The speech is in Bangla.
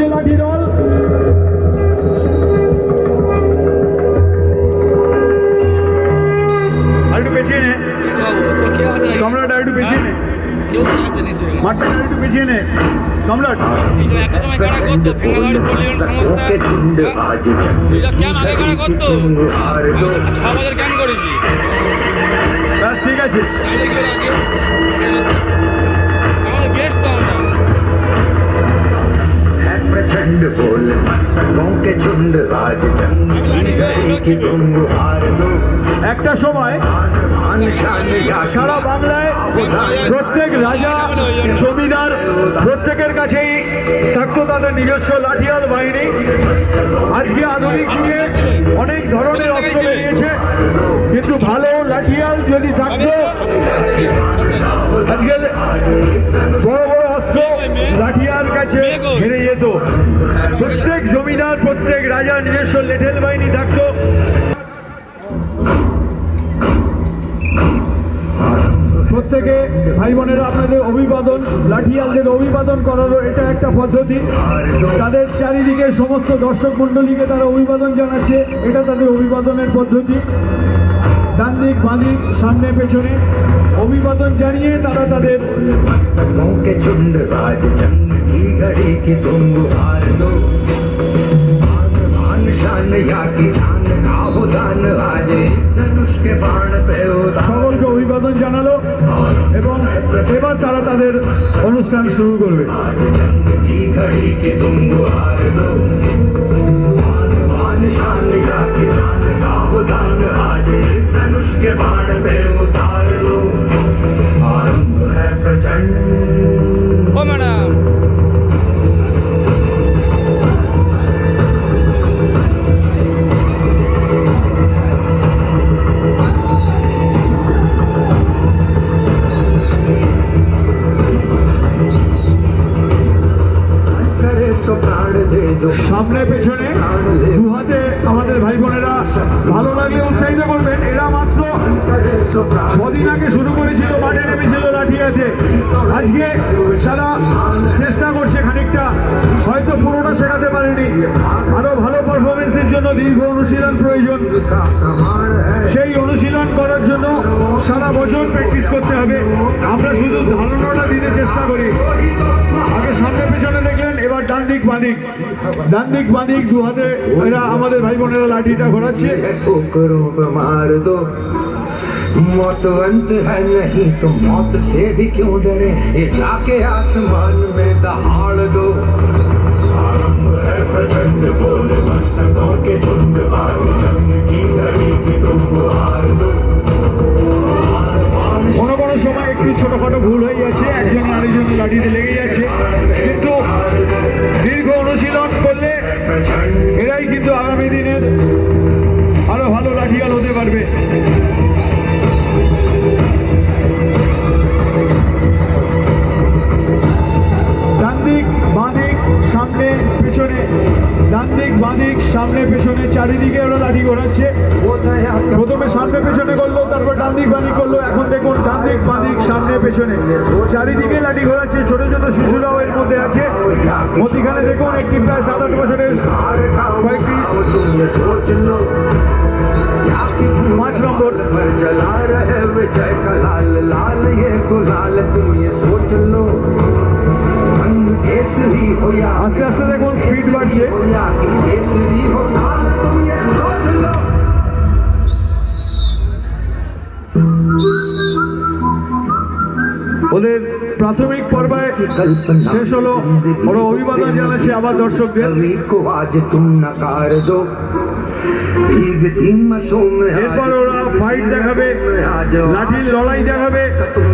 হচ্ছে লাঠিদল একটু পেছিয়ে নে। সম্রাট একটু পেছিয়ে নে। মাঠটা একটু পেছিয়ে নে। সম্রাট। ব্যাস ঠিক আছে। के झुंड आज जंग की घड़ी की तुम हार दो একটা সময় मान शान या সারা বাংলায় প্রত্যেক রাজা জমিদার প্রত্যেকের কাছেই থাকতো তাদের নিজস্ব লাঠিয়াল বাহিনী আজকে আধুনিক যুগে অনেক ধরনের অস্ত্র বেরিয়েছে কিন্তু ভালো লাঠিয়াল যদি থাকতো তার নিজস্ব লেটেল বাহিনী থাকতো প্রত্যেকে ভাই বোনেরা আপনাদের অভিবাদন লাঠিয়ালদের অভিবাদন করারও এটা একটা পদ্ধতি। তাদের চারিদিকে সমস্ত দর্শক মণ্ডলীকে তারা অভিবাদন জানাচ্ছে এটা তাদের অভিবাদনের পদ্ধতি। ডান দিক বাঁদিক সামনে পেছনে। অভিবাদন জানিয়ে তারা তাদের मान शान या की जान का हो दान आज धनुष के बाण पे उतार সকলকে অভিবাদন জানালো এবং এবার তারা তাদের অনুষ্ঠান শুরু করবে आज जंग की घड़ी সামনে, পেছনে, দুহাতে আমাদের ভাই বোনেরা ভালো লাগলে উৎসাহিত করবেন। এরা মাত্র ছদিন আগে শুরু করেছিল, মাঠে নেমেছিল লাঠিয়াতে। আজকে তারা চেষ্টা করছে খানিকটা, হয়তো পুরোটা শেখাতে পারেনি। আরও ভালো পারফরমেন্সের জন্য দীর্ঘ অনুশীলন প্রয়োজন। সেই অনুশীলন করার জন্য সারা বছর প্র্যাকটিস করতে হবে। আমরা শুধু ধারণাটা দিতে চেষ্টা করি। আগে সামনে, পেছনে দেখলে এবার ডান দিক বাঁদিক ডান দিক বাঁদিক দু হাতে এরা আমাদের ভাই বোনেরা লাঠিটা ঘোরাচ্ছে ठोकरों पे मार दो मौत अंत है नहीं तो मौत से भी क्यों डरे ये जाके आसमान में दहाड़ दो आरंभ है प्रचंड बोले मस्तकों के झुंड आज जंग की घड़ी की तुम हार दो কোনো কোনো সময় একটু ছোটখাটো ভুল হয়ে যাচ্ছে একজন আরেকজন লাঠিতে লেগে যাচ্ছে কিন্তু দীর্ঘ অনুশীলন করলে এরাই কিন্তু আগামী দিনের আরও ভালো লাঠিয়াল হতে পারবে। ডানদিক সামনে, পেছনে। ডানদিক সামনে, পেছনে চারিদিকে ওরা লাঠি ঘোরাচ্ছে। প্রথমে সামনে, পেছনে করল, তারপর ডানদিক, বাঁদিক করল। এখন দেখুন, ডানদিক, বাঁদিক, সামনে, পেছনে। চারিদিকে লাঠি ঘোরাচ্ছে ছোট ছোট শিশু মধ্যখানে দেখুন, একটি প্রায় সাত আট বছরের কয়েকটি পাঁচ নম্বর। আস্তে আস্তে দেখুন স্পিড বাড়ছে। প্রাথমিক পর্বে कल्पना শেষ হলো ওরা অভিবাদন জানাচ্ছে আবার দর্শকদের कवि को आज तुम नकार दो भीगती मासूम आज এরপর ওরা ফাইট দেখাবে आज লাঠির লড়াই দেখাবে तुम